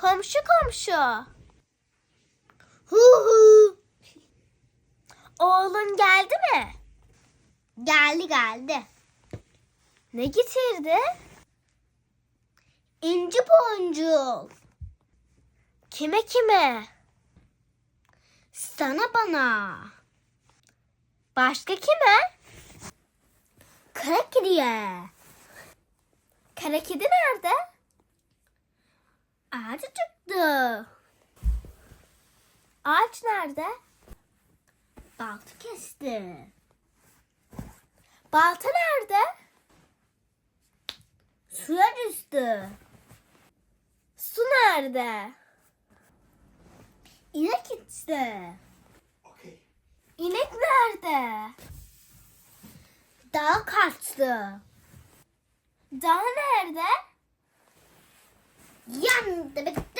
Komşu komşu. Hu hu. Oğlun geldi mi? Geldi geldi. Ne getirdi? İnci boncuk. Kime kime? Sana bana. Başka kime? Kara kediye. Kara kedi nerede? Ağaca çıktı. Ağaç nerede? Balta kesti. Balta nerede? Suya düştü. Su nerede? İnek içti. Okay. İnek nerede? Dağ kaçtı. Dağ nerede? やんってべって